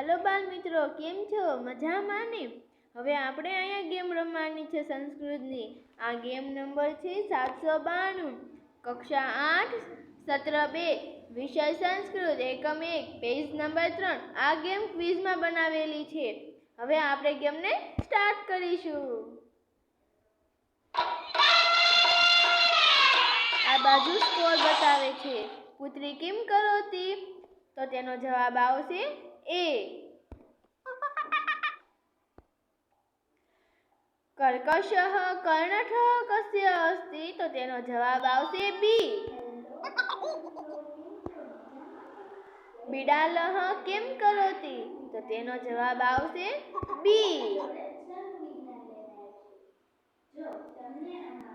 Hello બાલ મિત્રો, કેમ છો? મજામાં ને? હવે આપણે અહીંયા ગેમ રમવાની છે સંસ્કૃતની. આ ગેમ નંબર છે સાતસો બાણું. કક્ષા આઠ, સત્ર બે, વિષય સંસ્કૃત, એકમ એક, પેજ નંબર ત્રણ. આ ગેમ ક્વિઝમાં બનાવેલી છે. હવે આપણે ગેમને સ્ટાર્ટ કરીશું. આ બાજુ સ્કોર બતાવે છે. પુત્રી કેમ કરોતી તો તેનો જવાબ આવશે એ. કર્કશ કર્ણઠ કસ્ય અસ્તિ, તો તેનો જવાબ આવશે બી બિડાલહ કેમ કરોતી? તો તેનો જવાબ આવશે બી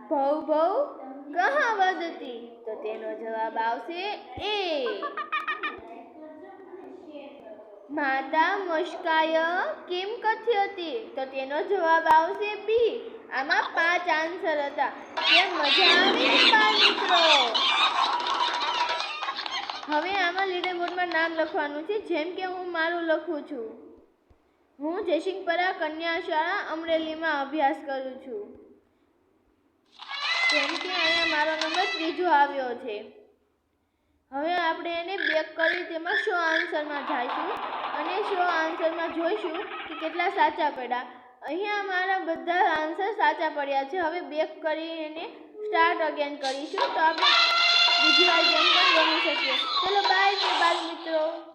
ભવ ભવ કહા વધતી તો તેનો જવાબ આવશે એ માતા મુશ્કાય કેમ કથ્યતી તો તેનો જવાબ આવશે બી આમાં પાંચ આન્સર હતા. કેમ મજા આવી હવે આમાં લીડર બોર્ડમાં નામ લખવાનું છે. જેમ કે હું મારું લખું છું. હું જયસિંહપરા કન્યા શાળા અમરેલીમાં અભ્યાસ કરું છું. જેમ કે અહીંયા મારો નંબર ત્રીજો આવ્યો છે. હવે આપણે એને બેક કરી તેમાં શો આન્સરમાં જઈશું અને શો આન્સરમાં જોઈશું કે કેટલા સાચા પડ્યા. અહીંયા મારા બધા આન્સર સાચા પડ્યા છે. હવે બેક કરી એને સ્ટાર્ટ અગેન કરીશું તો આપણે બીજી વાર ગેમ પણ રમી શકીએ. ચલો બાય બાય મિત્રો.